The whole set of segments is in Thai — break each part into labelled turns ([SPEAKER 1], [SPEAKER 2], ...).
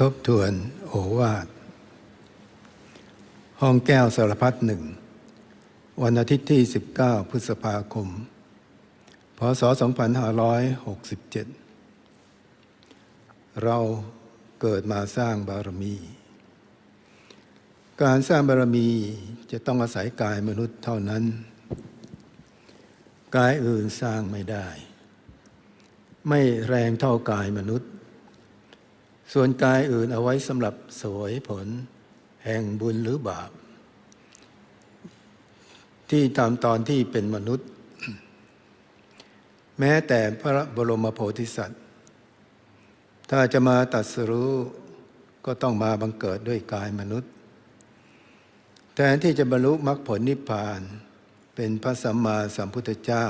[SPEAKER 1] ทบทวนโอวาท ห้องแก้วสารพัดหนึ่ง วันอาทิตย์ที่ 19 พฤษภาคม พศ 2567 เราเกิดมาสร้างบารมี การสร้างบารมีจะต้องอาศัยกายมนุษย์เท่านั้น กายอื่นสร้างไม่ได้ ไม่แรงเท่ากายมนุษย์ ส่วนกายอื่นเอาไว้สำหรับสวยผล แห่งบุญหรือบาป ที่ตามตอนที่เป็นมนุษย์ แม้แต่พระบรมโพธิสัตว์ ถ้าจะมาตัดสรู้ก็ต้องมาบังเกิดด้วยกายมนุษย์ แทนที่จะบรรลุมรรคผลนิพพาน เป็นพระสัมมาสัมพุทธเจ้า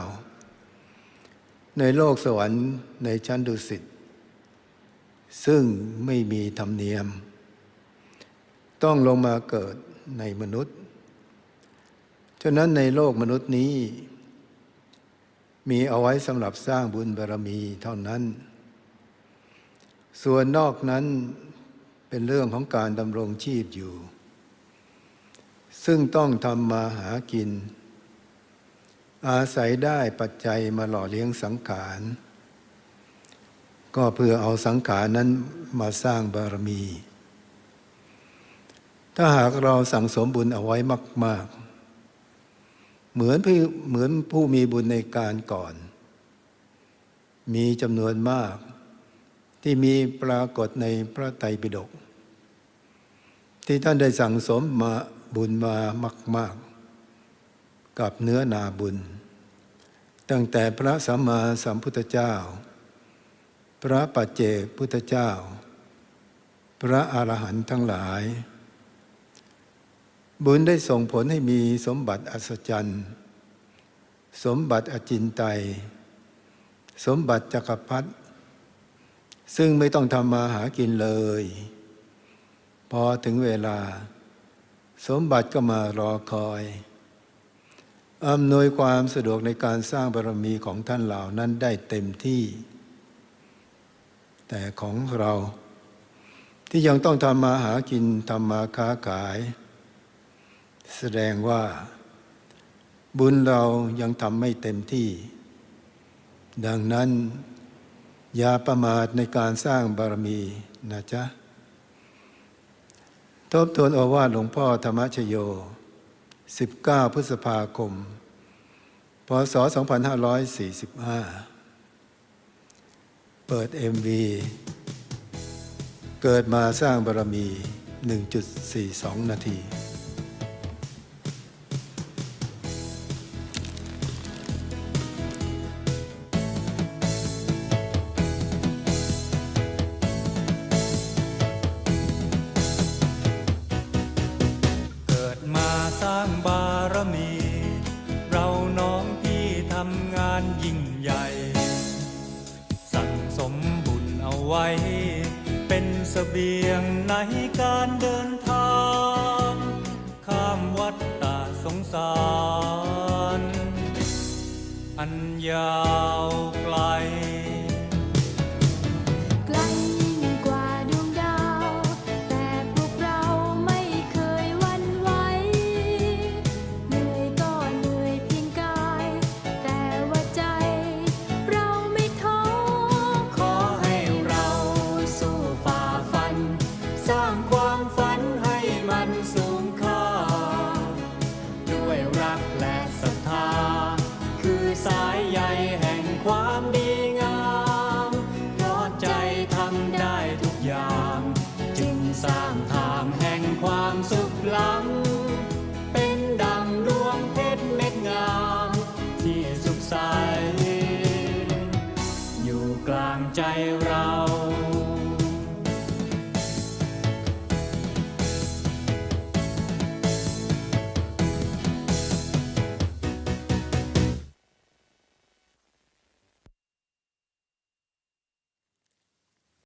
[SPEAKER 1] ในโลกสวรรค์ในชั้นดุสิต ซึ่งไม่มีธรรมเนียม ต้องลงมาเกิดในมนุษย์ ฉะนั้นในโลกมนุษย์นี้ มีเอาไว้สำหรับสร้างบุญบารมีเท่านั้น ส่วนนอกนั้นเป็นเรื่องของการดำรงชีพอยู่ ซึ่งต้องทำมาหากิน อาศัยได้ปัจจัยมาหล่อเลี้ยงสังขาร ก็เพื่อเอาสังขารนั้นมาสร้างบารมี ถ้าหากเราสั่งสมบุญเอาไว้มาก ๆ เหมือนผู้เหมือนผู้มีบุญในการก่อน มีจำนวนมาก ที่มีปรากฏในพระไตรปิฎกที่ท่านได้สั่งสมมาบุญมามาก ๆ กับเนื้อนาบุญ ตั้งแต่พระสัมมาสัมพุทธเจ้า พระปัจเจกพุทธเจ้า พระอรหันต์ทั้งหลาย บุญได้ส่งผลให้มีสมบัติอัศจรรย์ สมบัติอจินไตยสมบัติจักรพรรดิซึ่งไม่ต้องทำมาหากินเลย พอถึงเวลา สมบัติก็มารอคอยอำนวยความสะดวกในการสร้างบารมีของท่านเหล่านั้นได้เต็มที่ แต่ของเรา ที่ยังต้องทำมาหากินทำมาค้าขาย แสดงว่า บุญเรายังทำไม่เต็มที่ ดังนั้น อย่าประมาทในการสร้างบารมีนะจ๊ะ ทบทวนโอวาทหลวงพ่อธรรมชโย 19 พฤษภาคมพศ 2545 เปิด MV เกิดมาสร้างบารมี 1.42 นาที
[SPEAKER 2] เป็นเสบียงในการเดินทาง ข้ามวัดตาสงสาร อันยาวางใจเรา